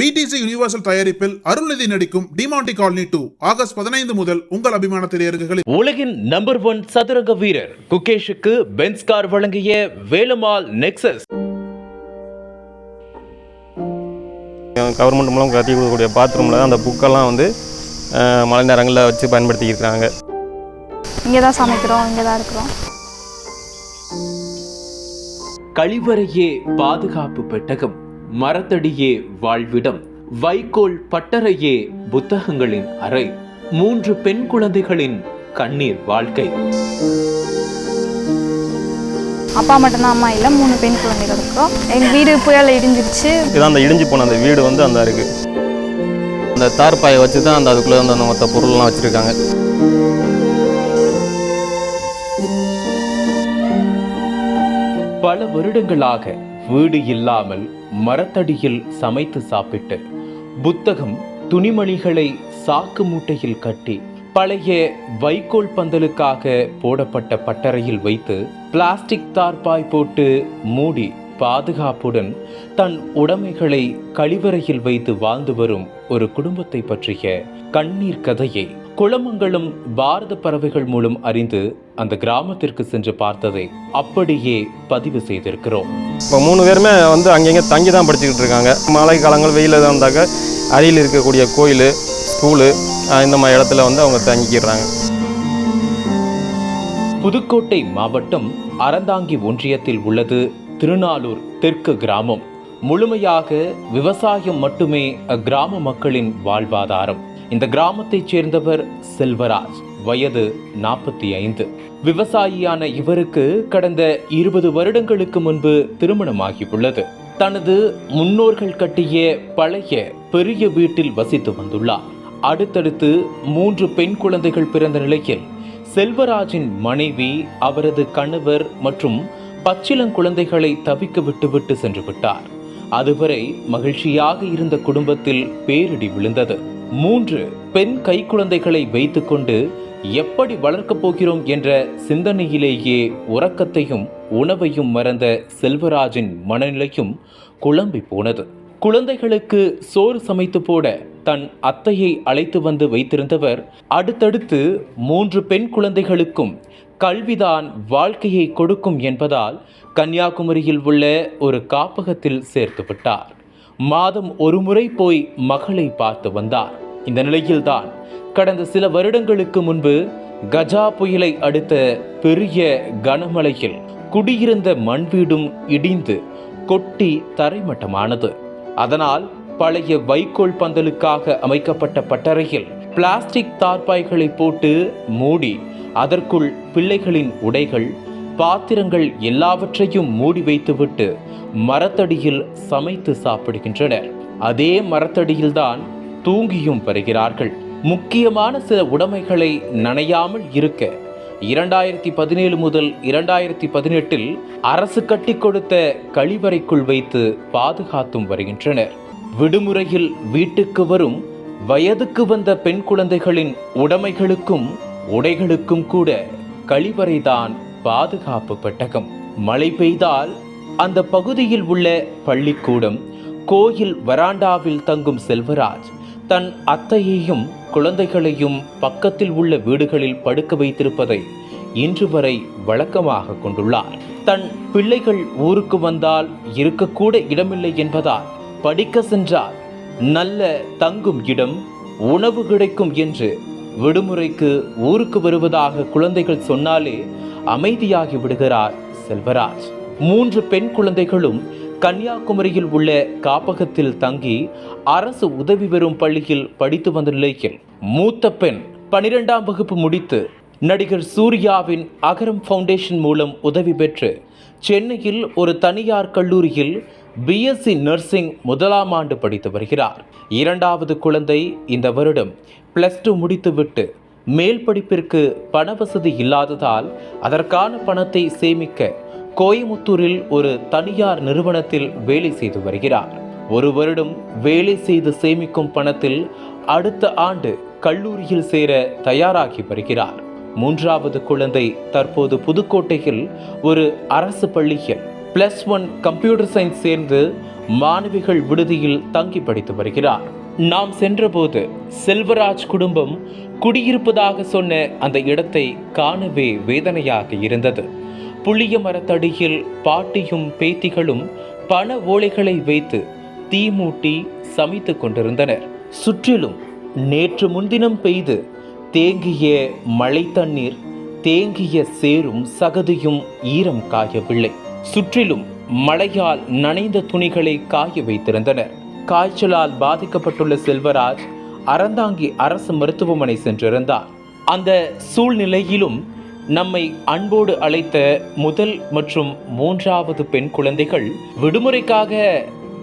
BDC universal தயாரிப்பில் அருள்நிதி நடிக்கும் Demonte colony two August பதினைந்து முதல் உங்கள் அபிமான திரையரங்குகளில் உலகின் நம்பர் ஒன் சதுரங்க வீரர் குகேஷுக்கு பென்ஸ் கார் வழங்கிய வேலுமால் நெக்சஸ். கவர்மெண்ட் மூலம் கட்டி கொடுக்கக்கூடிய பாத்ரூமில் அந்த புக்கெல்லாம் வந்து மழை நேரங்களில் வச்சு பயன்படுத்தியிருக்கிறாங்க இங்கே தான் சமைக்கிறோம் இங்கே தான் இருக்கிறோம். கழிவறையே பாதுகாப்பு பெட்டகம். மரத்தடியே வாழ்விடம் வைக்கோல் பட்டறையே புத்தகங்களின் அறை மூன்று பெண் குழந்தைகளின் கண்ணீர் வாழ்க்கை. அப்பா மட்டும்தான் அம்மா இல்லை மூணு பெண் குழந்தைகள் இருக்கிறோம் எங்கள் வீடு புயல் இடிஞ்சிருச்சு. இதுதான் அந்த இடிஞ்சு போன அந்த வீடு வந்து அந்த இருக்குது அந்த தார்பாயை வச்சு தான் அந்த அதுக்குள்ளே அந்த மொத்த பொருள்லாம் வச்சுருக்காங்க. பல வருடங்களாக வீடு இல்லாமல் மரத்தடியில் சமைத்து சாப்பிட்டு புத்தகம் துணிமணிகளை சாக்கு மூட்டையில் கட்டி பழைய வைக்கோல் பந்தலுக்காக போடப்பட்ட பட்டறையில் வைத்து பிளாஸ்டிக் தார்பாய் போட்டு மூடி பாதுகாப்புடன் தன் உடைமைகளை கழிவறையில் வைத்து வாழ்ந்து வரும் ஒரு குடும்பத்தை பற்றிய கண்ணீர் கதையை குளமங்கலம் பாரத பறவைகள் மூலம் அறிந்து அந்த கிராமத்திற்கு சென்று பார்த்ததை அப்படியே பதிவு செய்திருக்கிறோம். இப்போ மூணு பேருமே வந்து அங்கங்கே தங்கி தான் படிச்சுக்கிட்டு இருக்காங்க. மழை காலங்கள் வெயில் இருந்தாக்க அருகில் இருக்கக்கூடிய கோயில் ஸ்கூலு இந்த மாதிரி இடத்துல வந்து அவங்க தங்கிக்கிறாங்க. புதுக்கோட்டை மாவட்டம் அறந்தாங்கி ஒன்றியத்தில் உள்ளது திருநாளூர் தெற்கு கிராமம். முழுமையாக விவசாயம் மட்டுமே அக்கிராம மக்களின் வாழ்வாதாரம். இந்த கிராமத்தைச் சேர்ந்தவர் செல்வராஜ் வயது நாற்பத்தி ஐந்து விவசாயியான இவருக்கு கடந்த இருபது வருடங்களுக்கு முன்பு திருமணமாகியுள்ளது. தனது முன்னோர்கள் கட்டிய பழைய பெரிய வீட்டில் வசித்து வந்துள்ளார். அடுத்தடுத்து மூன்று பெண் குழந்தைகள் பிறந்த நிலையில் செல்வராஜின் மனைவி அவரது கணவர் மற்றும் பச்சிளங்குழந்தைகளை தவிக்க விட்டுவிட்டு சென்று விட்டார். அதுவரை மகிழ்ச்சியாக இருந்த குடும்பத்தில் பேரிடி விழுந்தது. மூன்று பெண் கைக்குழந்தைகளை வைத்துக்கொண்டு எப்படி வளர்க்கப் போகிறோம் என்ற சிந்தனையிலேயே உறக்கத்தையும் உணவையும் மறந்த செல்வராஜின் மனநிலையும் குழம்பி போனது. குழந்தைகளுக்கு சோறு சமைத்து போட தன் அத்தையை அழைத்து வந்து வைத்திருந்தவர் அடுத்தடுத்து மூன்று பெண் குழந்தைகளுக்கும் கல்விதான் வாழ்க்கையை கொடுக்கும் என்பதால் கன்னியாகுமரியில் உள்ள ஒரு காப்பகத்தில் சேர்த்து விட்டார் மாதம் ஒரு முறை போய் மகளை பார்த்து வந்தார். இந்த நிலையில்தான் கடந்த சில வருடங்களுக்கு முன்பு கஜா புயலை அடுத்த பெரிய கனமழையில் குடியிருந்த மண் வீடும் இடிந்து கொட்டி தரைமட்டமானது. அதனால் பழைய வைக்கோல் பந்தலுக்காக அமைக்கப்பட்ட பட்டறையில் பிளாஸ்டிக் தார்பாய்களை போட்டு மூடி அதற்குள் பிள்ளைகளின் உடைகள் பாத்திரங்கள் எல்லாவற்றையும் மூடி வைத்துவிட்டு மரத்தடியில் சமைத்து சாப்பிடுகின்றனர். அதே மரத்தடியில்தான் தூங்கியும் வருகிறார்கள். முக்கியமான சில உடைமைகளை நனையாமல் இருக்க இரண்டாயிரத்தி பதினேழு முதல் இரண்டாயிரத்தி பதினெட்டில் அரசு கட்டி கொடுத்த கழிவறைக்குள் வைத்து பாதுகாத்தும் வருகின்றனர். விடுமுறையில் வீட்டுக்கு வரும் வயதுக்கு வந்த பெண் குழந்தைகளின் உடைமைகளுக்கும் உடைகளுக்கும் கூட கழிவறைதான் பாதுகாப்பு பெட்டகம். மழை பெய்தால் அந்த பகுதியில் உள்ள பள்ளிக்கூடம் கோயில் வராண்டாவில் தங்கும் செல்வராஜ் தன் அத்தையையும் குழந்தைகளையும் பக்கத்தில் உள்ள வீடுகளில் படுக்க வைத்திருப்பதை இன்று வரை வழக்கமாக கொண்டுள்ளார். தன் பிள்ளைகள் ஊருக்கு வந்தால் இருக்கக்கூட இடமில்லை என்பதால் படிக்க சென்றால் நல்ல தங்கும் இடம் உணவு கிடைக்கும் என்று விடுமுறைக்கு ஊருக்கு வருவதாக குழந்தைகள் சொன்னாலே அமைதியாகி விடுகிறார் செல்வராஜ். மூன்று பெண் குழந்தைகளும் கன்னியாகுமரியில் உள்ள காப்பகத்தில் தங்கி அரசு உதவி பெறும் பள்ளியில் படித்து வந்த நிலையில் மூத்த பெண் பனிரெண்டாம் வகுப்பு முடித்து நடிகர் சூர்யாவின் அகரம் ஃபவுண்டேஷன் மூலம் உதவி பெற்று சென்னையில் ஒரு தனியார் கல்லூரியில் பிஎஸ்சி நர்சிங் முதலாம் ஆண்டு படித்து வருகிறார். இரண்டாவது குழந்தை இந்த வருடம் பிளஸ் டூ முடித்துவிட்டு மேல் படிப்பிற்கு பண வசதி இல்லாததால் அதற்கான பணத்தை சேமிக்க கோயமுத்தூரில் ஒரு தனியார் நிறுவனத்தில் வேலை செய்து வருகிறார். ஒரு வருடம் வேலை செய்து சேமிக்கும் பணத்தில் அடுத்த ஆண்டு கல்லூரியில் சேர தயாராகி வருகிறார். மூன்றாவது குழந்தை தற்போது புதுக்கோட்டையில் ஒரு அரசு பள்ளியில் பிளஸ் ஒன் கம்ப்யூட்டர் சயின்ஸ் சேர்ந்து மாணவிகள் விடுதியில் தங்கி படித்து வருகிறார். நாம் சென்றபோது செல்வராஜ் குடும்பம் குடியிருப்பதாக சொன்ன அந்த இடத்தை காணவே வேதனையாக இருந்தது. புளிய மரத்தடியில் பாட்டியும் பேத்திகளும் பண ஓலைகளை வைத்து தீ மூட்டி சமைத்து கொண்டிருந்தனர். சுற்றிலும் நேற்று முன்தினம் பெய்து தேங்கிய மழை தண்ணீர் தேங்கிய சேரும் சகதியும் ஈரம் காயவில்லை. சுற்றிலும் மழையால் நனைந்த துணிகளை காய வைத்திருந்தனர். காய்ச்சலால் பாதிக்கப்பட்டுள்ள செல்வராஜ் அறந்தாங்கி அரசு மருத்துவமனை சென்றிருந்தார். அந்த சூழ்நிலையிலும் நம்மை அன்போடு அழைத்த முதல் மற்றும் மூன்றாவது பெண் குழந்தைகள் விடுமுறைக்காக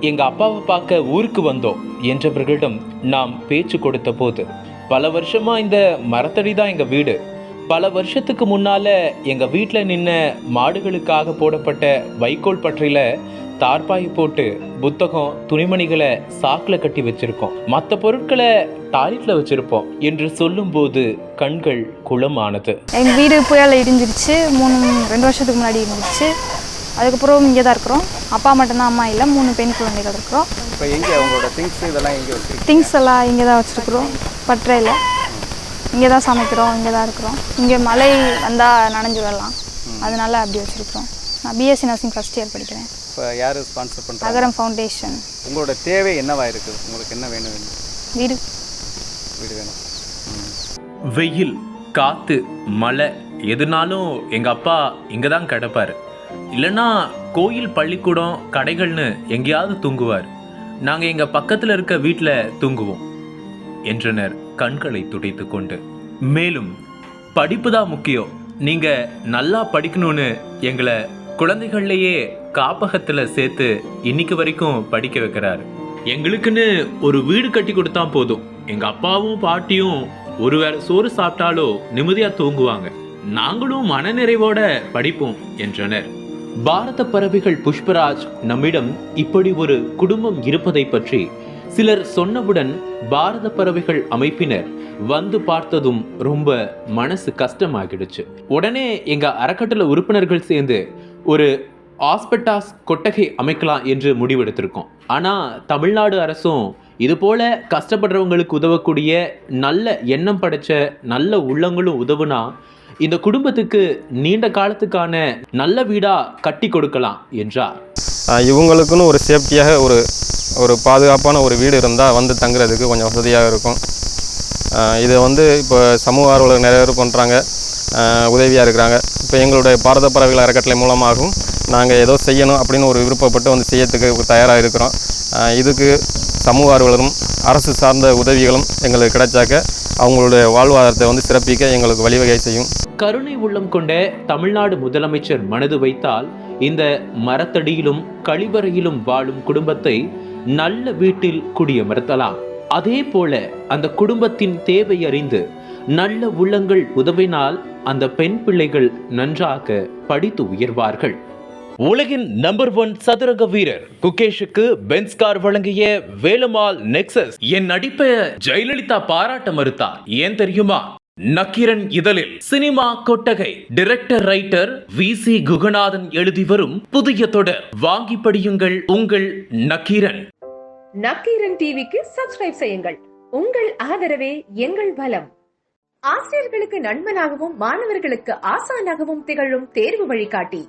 எங்க அப்பாவை பார்க்க ஊருக்கு வந்தோம் என்றவர்களிடம் நாம் பேச்சு கொடுத்த போது பல வருஷமா இந்த மரத்தடி தான் எங்க வீடு. பல வருஷத்துக்கு முன்னால எங்க வீட்டில் நின்ன மாடுகளுக்காக போடப்பட்ட வைக்கோல் பற்றியில் தார்பாய் போட்டு புத்தகம் துணிமணிகளை சாக்கில் கட்டி வச்சிருக்கோம். மற்ற பொருட்களை டாய்லெட்ல வச்சிருப்போம் என்று சொல்லும்போது கண்கள் குளமானது. எங்கள் வீடு புயல் இடிஞ்சிருச்சு. மூணு ரெண்டு வருஷத்துக்கு முன்னாடி இருந்துச்சு அதுக்கப்புறம் இங்கே தான் இருக்கிறோம். அப்பா மட்டும்தான் அம்மா இல்லை. மூணு பெண் குழந்தைகள் இருக்கிறோம். இப்போ எங்கே உங்களோட திங்ஸ் இதெல்லாம் எங்கே வச்சுருக்கீங்க? திங்ஸ் எல்லாம் இங்கே தான் வச்சுருக்குறோம். பட்டறையில் இங்கே தான் சமைக்கிறோம். இங்கே தான் இருக்கிறோம். இங்கே மழை வந்தால் நனைஞ்சு வரலாம். அதனால அப்படி வச்சுருக்குறோம். நான் பிஎஸ்சி நர்சிங் ஃபஸ்ட் இயர் படிக்கிறேன். யார் ஸ்பான்சர் பண்ணுறாங்க அகரம் ஃபவுண்டேஷன் உங்களோட தேவை என்னவா இருக்குது உங்களுக்கு என்ன வேணும்? வேணும் வீடு. வீடு வேணும். வெயில் காத்து மழை எதுனாலும் எங்க அப்பா இங்க தான் கிடப்பாரு. இல்லைன்னா கோயில் பள்ளிக்கூடம் கடைகள்னு எங்கேயாவது தூங்குவார். நாங்க எங்க பக்கத்துல இருக்க வீட்டில் தூங்குவோம் என்றனர் கண்களை துடைத்து கொண்டு. மேலும் படிப்பு தான் முக்கியம். நீங்க நல்லா படிக்கணும்னு எங்களை குழந்தைகள்லயே காப்பகத்தில் சேர்த்து இன்னைக்கு வரைக்கும் படிக்க வைக்கிறாரு. எங்களுக்குன்னு ஒரு வீடு கட்டி கொடுத்தா போதும். எங்கள் அப்பாவும் பாட்டியும் ஒரு வேளை சோறு சாப்பிட்டாலோ நிம்மதியாக தூங்குவாங்க. நாங்களும் மனநிறைவோட படிப்போம் என்றனர். பாரத பறவைகள் புஷ்பராஜ் நம்மிடம் இப்படி ஒரு குடும்பம் இருப்பதை பற்றி சிலர் சொன்னவுடன் பாரத பறவைகள் அமைப்பினர் வந்து பார்த்ததும் ரொம்ப மனசு கஷ்டமாகிடுச்சு. உடனே எங்க அறக்கட்டளை உறுப்பினர்கள் சேர்ந்து ஒரு ஆஸ்பெட்டாஸ் கொட்டகை அமைக்கலாம் என்று முடிவெடுத்திருக்கோம். ஆனால் தமிழ்நாடு அரசும் இது போல் கஷ்டப்படுறவங்களுக்கு உதவக்கூடிய நல்ல எண்ணம் படைச்ச நல்ல உள்ளங்களும் உதவுனா இந்த குடும்பத்துக்கு நீண்ட காலத்துக்கான நல்ல வீடாக கட்டி கொடுக்கலாம் என்றார். இவங்களுக்குன்னு ஒரு சேஃப்டியாக ஒரு ஒரு பாதுகாப்பான ஒரு வீடு இருந்தால் வந்து தங்குறதுக்கு கொஞ்சம் வசதியாக இருக்கும். இதை வந்து இப்போ சமூக ஆர்வலர் நிறைய பேர் பண்ணுறாங்க உதவியாக இருக்கிறாங்க. இப்போ எங்களுடைய பாரத பறவைகள் அறக்கட்டளை மூலமாகவும் நாங்கள் ஏதோ செய்யணும் அப்படின்னு ஒரு விருப்பப்பட்டு வந்து செய்யறதுக்கு தயாராக இருக்கிறோம் இதுக்கு சமூக ஆர்வலரும் அரசு சார்ந்த உதவிகளும் எங்களுக்கு கிடைச்சாக்க அவங்களுடைய வாழ்வாதாரத்தை வந்து சிறப்பிக்க எங்களுக்கு வழிவகை செய்யும். கருணை உள்ளம் கொண்ட தமிழ்நாடு முதலமைச்சர் மனது வைத்தால் இந்த மரத்தடியிலும் கழிவறையிலும் வாழும் குடும்பத்தை நல்ல வீட்டில் குடியமர்த்தலாம். அதே போல அந்த குடும்பத்தின் தேவை அறிந்து நல்ல உள்ளங்கள் உதவினால் அந்த பெண் பிள்ளைகள் நன்றாக படித்து உயர்வார்கள். உலகின் நம்பர் ஒன் சதுரங்க வீரர் குகேஷுக்கு பென்ஸ் கார் வழங்கிய வேலுமால் நெக்சஸ் என் நடிப்பை ஜெயலலிதா பாராட்ட மறுத்தார் ஏன் தெரியுமா? நக்கீரன் இதழில் சினிமா கொட்டகை. Director writer V C Guganathan எழுதி வரும் புதிய தொடர். வாங்கி படியுங்கள் உங்கள் நக்கீரன். நக்கீரன் டிவிக்கு சப்ஸ்கிரைப் செய்யுங்கள். உங்கள் ஆதரவே எங்கள் பலம் ஆசிரியர்களுக்கு நண்பனாகவும் மாணவர்களுக்கு ஆசானாகவும் திகழும் தேர்வு வழிகாட்டி.